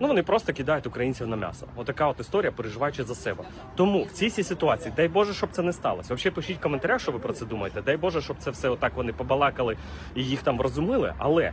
ну вони просто кидають українців на м'ясо. Отака от історія, переживаючи за себе. Тому в цій ситуації, дай Боже, щоб це не сталося. Взагалі пишіть в коментарях, що ви про це думаєте. Дай Боже, щоб це все отак вони побалакали і їх там розуміли. Але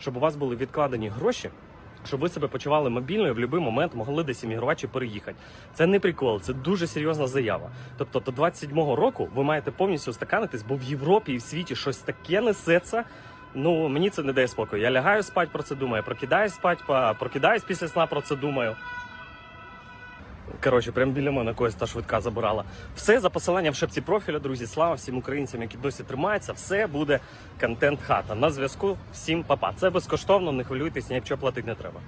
щоб у вас були відкладені гроші. Щоб ви себе почували мобільно і в будь-який момент могли десь іммігрувати чи переїхати. Це не прикол, це дуже серйозна заява. Тобто до 27-го року ви маєте повністю стаканитись, бо в Європі і в світі щось таке несеться. Ну мені це не дає спокою. Я лягаю спать про це думаю, прокидаюсь спать, прокидаюсь після сна про це думаю. Коротше, прям біля мене когось та швидка забирала. Все за посиланням в шепці профіля, друзі. Слава всім українцям, які досі тримаються. Все буде контент хата. На зв'язку. Всім папа. Це безкоштовно, не хвилюйтесь, нічого платити не треба.